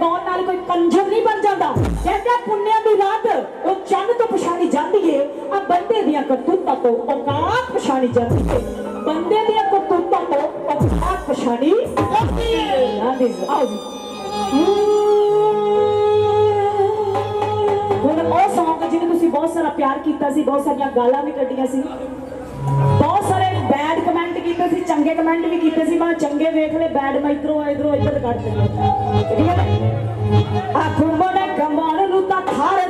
ਗਾਉਣ ਨਾਲ ਕੋਈ ਕੰਜਰ ਨਹੀਂ ਬਣ ਜਾਂਦਾ। ਕਹਿੰਦੇ ਪੁੰਨਿਆ ਦੀ ਰਾਤ, ਉਹ ਚੰਨ ਤੋਂ ਪਛਾਣੀ ਜਾਂਦੀ ਏ। ਆ ਬੰਦੇ ਦੀਆਂ ਕਰਤੂਤਾਂ ਤੋਂ ਔਕਾਤ ਪਛਾਣੀ ਜਾਂਦੀ ਏ। ਬੰਦੇ ਦੀਆਂ ਕਰਤੂਤਾਂ ਤੋਂ ਔਕਾਤ ਪਛਾਣੀ ਜਾਂਦੀ ਏ। ਆ ਦੇ ਆਓ ਜੀ। ਹੁਣ ਉਹ ਸੌਂਗ ਜਿਹਨੂੰ ਤੁਸੀਂ ਬਹੁਤ ਸਾਰਾ ਪਿਆਰ ਕੀਤਾ ਸੀ, ਬਹੁਤ ਸਾਰੀਆਂ ਗਾਲਾਂ ਵੀ ਕੱਢੀਆਂ ਸੀ। ਕੀਤੇ ਸੀ, ਚੰਗੇ ਕਮੈਂਟ ਵੀ ਕੀਤੇ ਸੀ, ਮੈਂ ਚੰਗੇ ਵੇਖ ਲੈ ਬੈਡ ਮੈਂ ਇਧਰੋਂ ਇਧਰੋਂ ਇੱਧਰ ਕੱਢ ਦਿੰਦੇ ਠੀਕ ਹੈ ਆ ਘੁੰਮਣ ਕਮਾਨ ਨੂੰ ਤਾਂ ਥਾਰ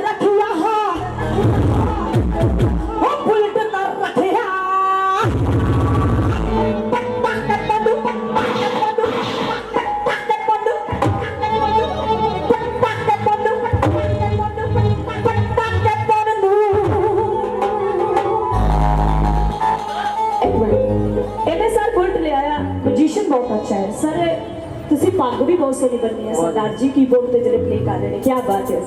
ਆ ਪੋਜੀਸ਼ਨ ਬਹੁਤ ਅੱਛਾ ਹੈ। ਤੁਸੀਂ ਪੱਗ ਵੀ ਬਹੁਤ ਸੋਹਣੀ ਬੰਨੀ ਹੈ। ਸਰਦਾਰ ਜੀ ਕੀਬੋਰਡ ਤੇ ਜਿਹੜੇ ਪਲੇ ਕਰ ਰਹੇ ਨੇ ਕੀ ਬਾਤ ਹੈ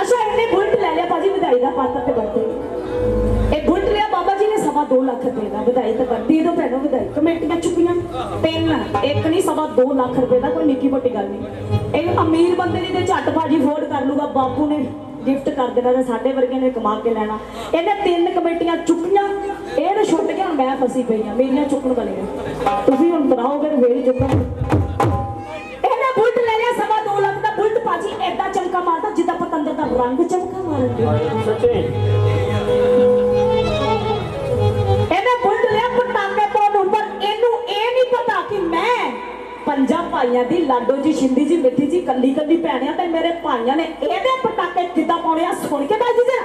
ਅੱਛਾ, ਇਹਨੇ ਬੁਲਟ ਲੈ ਲਿਆ ਭਾਜੀ, ਵਧਾਈ ਦਾ ਪਾਤਰ ਤੇ ਬਰਥਡੇ ਇਹ ਬੁਲਟ ਲਿਆ, ਬਾਬਾ ਜੀ ਨੇ ਸਵਾ 2 ਲੱਖ ਰੁਪਏ ਦਾ ਵਧਾਈ ਤਾਂ ਕਰਦੀ ਦੋ ਭੈਣੋ, ਵਧਾਈ। ਕਮੇਟੀਆਂ ਚੁੱਕੀਆਂ ਤਿੰਨ, ਇੱਕ ਨਹੀਂ, ਸਵਾ 2 ਲੱਖ ਰੁਪਏ ਦਾ, ਕੋਈ ਨਿੱਕੀ ਮੋਟੀ ਗੱਲ ਨਹੀਂ। ਇਹ ਅਮੀਰ ਬੰਦੇ ਨੇ ਤੇ ਝੱਟ ਭਾਜੀ ਫੋਰਡ ਕਰ ਲੂਗਾ ਬਾਪੂ ਨੇ। ਗਿਫਟ ਕਰ ਦੇਣਾ ਤੇ ਸਾਡੇ ਵਰਗੇ ਨੇ ਕਮਾ ਕੇ ਲੈਣਾ। ਇਹਨੇ ਤਿੰਨ ਕਮੇਟੀਆਂ ਚੁੱਕੀਆਂ, ਇਹ ਤਾਂ ਛੁੱਟ ਗਿਆ, ਮੈਂ ਫਸੀ ਪਈ ਆ ਮੇਰੀਆਂ ਚੁੱਕਣ ਵਾਲੀਆਂ। ਤੁਸੀਂ ਹੁਣ ਬਣਾਓਗੇ ਤੇ ਫੇਰ ਹੀ ਚੁੱਕਣ ਇਹਨੇ ਬੁਲਟ ਲੈ ਲਿਆ, ਸਵਾ 2 ਲੱਖ ਦਾ ਬੁਲਟ, ਭਾਜੀ ਐਡਾ ਚਮਕਾ ਮਾਰਦਾ ਜਿੱਦਾਂ ਪਤੰਦਰ ਦਾ ਰੰਗ ਚਮਕਾ ਮਾਰਦਾ ਸੱਚੇ। ਪੰਜਾਂ ਭਾਈਆਂ ਦੀ ਲਾਡੋ ਜੀ, ਸ਼ਿੰਦੀ ਜੀ, ਮਿੱਠੀ ਜੀ, ਕੱਲੀ ਕੱਲੀ ਭੈਣਿਆਂ ਤੇ ਮੇਰੇ ਭਾਈਆਂ ਨੇ ਇਹਦੇ ਪਟਾਕੇ ਕਿੱਦਾਂ ਪਾਉਣੇ ਆ? ਸੁਣ ਕੇ ਬਾਜੀ ਜਰਾ।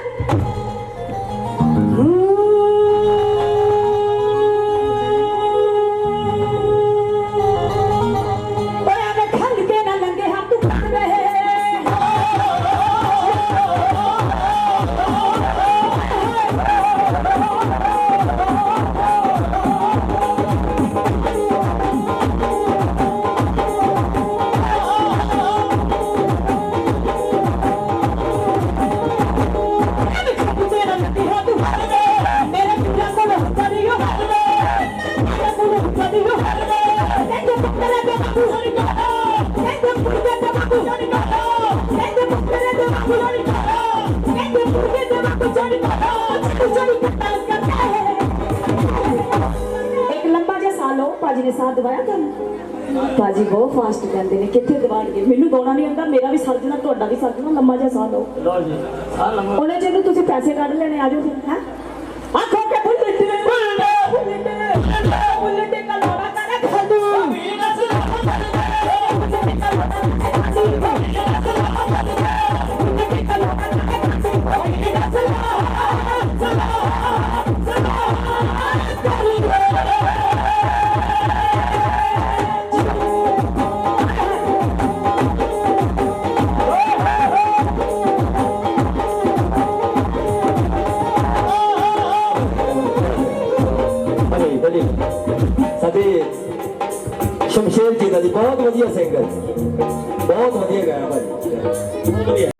ਦਵਾਇਆ ਤੁਹਾਨੂੰ? ਭਾਜੀ ਬਹੁਤ ਫਾਸਟ ਜਾਂਦੇ ਨੇ ਕਿੱਥੇ ਦਵਾਣਗੇ ਮੈਨੂੰ ਗਾਉਣਾ ਨਹੀਂ ਆਉਂਦਾ ਮੇਰਾ ਵੀ ਸਰਜਣਾ ਤੁਹਾਡਾ ਵੀ ਸਰਜਣਾ ਲੰਮਾ ਜਿਹਾ ਸਾਹ ਲਓ ਲਓ ਜੀ ਆ ਲੰਮਾ ਉਹਨੇ ਜਿਹਨੂੰ ਤੁਸੀਂ ਪੈਸੇ ਕੱਢ ਲੈਣੇ ਆ ਜਾਓ ਫਿਰ ਹੈ? ਆਖੋ ਕੇ ਸ਼ਮਸ਼ੇਰ ਜੀ ਦਾ ਜੀ ਬਹੁਤ ਵਧੀਆ ਸਿੰਗਰ ਬਹੁਤ ਵਧੀਆ ਗਾਇਆ ਭਾਜੀ ਵਧੀਆ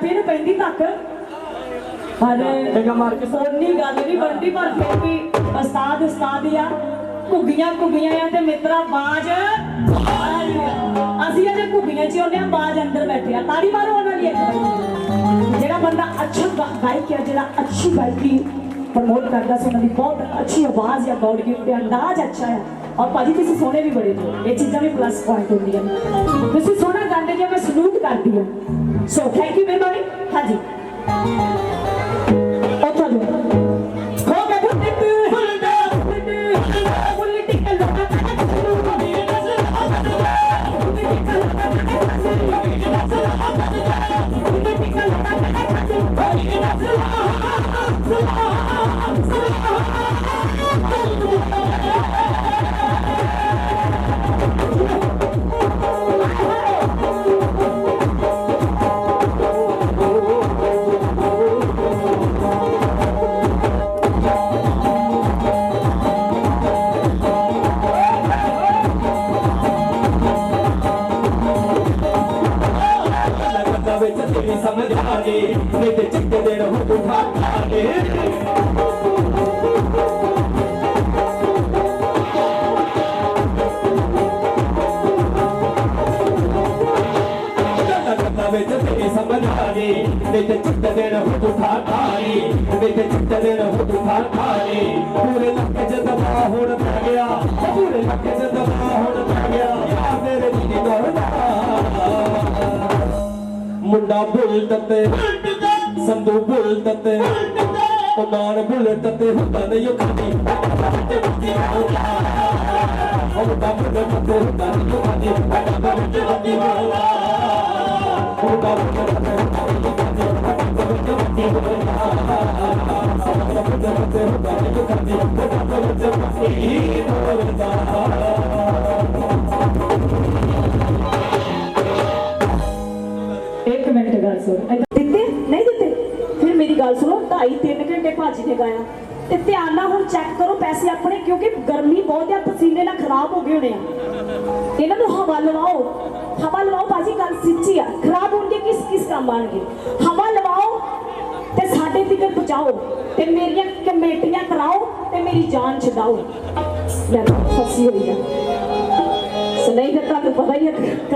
ਪੈਂਦੀ ਤੱਕ। ਪਰ ਡੰਗਾ ਮਾਰ ਕੇ। ਸੋਨੀ ਗੱਲ ਨਹੀਂ ਬਣਦੀ ਪਰ ਫਿਰ ਵੀ ਉਸਤਾਦ ਉਸਤਾਦ ਹੀ ਆ। ਘੁੱਗੀਆਂ ਘੁੱਗੀਆਂ ਆ ਤੇ ਮਿੱਤਰਾ ਬਾਜ। ਆ। ਅਸੀਂ ਅਜੇ ਘੁੱਗੀਆਂ ਚ ਆ ਬਾਜ ਅੰਦਰ ਬੈਠੇ ਆ। ਤਾੜੀ ਮਾਰੋ ਉਹਨਾਂ ਲਈ ਇੱਕ ਵਾਰੀ। ਜਿਹੜਾ ਬੰਦਾ ਅੱਛਾ ਗਾਇਕ ਹੈ ਜਿਹੜਾ ਅੱਛੀ ਗਾਇਕੀ ਪ੍ਰਮੋਟ ਕਰਦਾ ਸੀ ਉਹਨਾਂ ਦੀ ਬਹੁਤ ਅੱਛੀ ਆਵਾਜ਼ ਹੈ ਗਾਉਣ ਦੀ ਤੇ ਅੰਦਾਜ਼ ਅੱਛਾ ਹੈ ਔਰ ਭਾਜੀ, ਤੁਸੀਂ ਸੋਹਣੇ ਵੀ ਬੜੇ ਜੋ ਇਹ ਚੀਜ਼ਾਂ ਵੀ ਪਲੱਸ ਪੁਆਇੰਟ ਹੁੰਦੀਆਂ ਤੁਸੀਂ ਸੋਹਣਾ ਗਾਉਂਦੇ ਜੇ ਮੈਂ ਸਲੂਟ ਕਰਦੀ ਹਾਂ। ਸੋ ਥੈਂਕ ਯੂ ਮਿਹਰਬਾਨੀ ਹਾਂਜੀ। ਸਮਝ ਆ ਗਈ ਨਹੀਂ ਤੇ ਚਿੱਟੇ ਦੇ ਰਹੂ ਤੂੰ ਠਾ ਠਾਰੀ ਨਹੀਂ ਪੂਰੇ ਲੱਕੇ ਚ ਦਬਾ ਹੁਣ ਪੈ ਗਿਆ ਪੂਰੇ ਲੱਕੇ ਚ ਦਬਾ ਹੁਣ ਪੈ ਗਿਆ ਯਾਰ ਮੇਰੇ ਜੀ ਦੀ ਮੁੰਡਾ ਬੁਲਟ ਤੇ ਸੰਧੂ ਬੁਲਟ ਤੇ ਉਮਾਨ ਬੁਲਟ ਤੇ ਹੁੰਦਾ ਨਹੀਂ ਉਹ ਖਾਦੀ ਉਹ ਮੁੰਡਾ ਬੁਲਟ ਤੇ ਹੁੰਦਾ ਨਹੀਂ ਉਹ ਖਾਦੀ ਮੁੰਡਾ ਬੁਲਟ ਤੇ ਗੱਲ ਸੁਣੋ 2.5 3 ਘੰਟੇ ਭਾਜੀ ਨੇ ਗਾਇਆ। ਤੇ ਧਿਆਨ ਨਾਲ ਹੁਣ ਚੈੱਕ ਕਰੋ, ਪੈਸੇ ਆਪਣੇ, ਕਿਉਂਕਿ ਗਰਮੀ ਬਹੁਤ ਆ, ਪਸੀਨੇ ਨਾਲ ਖਰਾਬ ਹੋ ਗਏ ਹੋਣੇ ਆ। ਇਹਨਾਂ ਨੂੰ ਹਵਾ ਲਵਾਓ। ਹਵਾ ਲਵਾਓ, ਭਾਜੀ, ਗੱਲ ਸੱਚੀ ਆ। ਖਰਾਬ ਹੋਣਗੇ, ਕਿਸ ਕਿਸ ਕੰਮ ਆਣਗੇ? ਹਵਾ ਲਵਾਓ ਤੇ ਸਾਡੇ ਟਿਕਟ ਪਹੁੰਚਾਓ ਤੇ ਮੇਰੀਆਂ ਕਮੇਟੀਆਂ ਕਰਾਓ ਤੇ ਮੇਰੀ ਜਾਨ ਛਡਾਓ। ਲੈ, ਫਸੀ ਹੋਈ ਆ। ਸੋ ਤਾਂ ਤੁਹਾਨੂੰ ਪਤਾ ਹੀ ਹੈ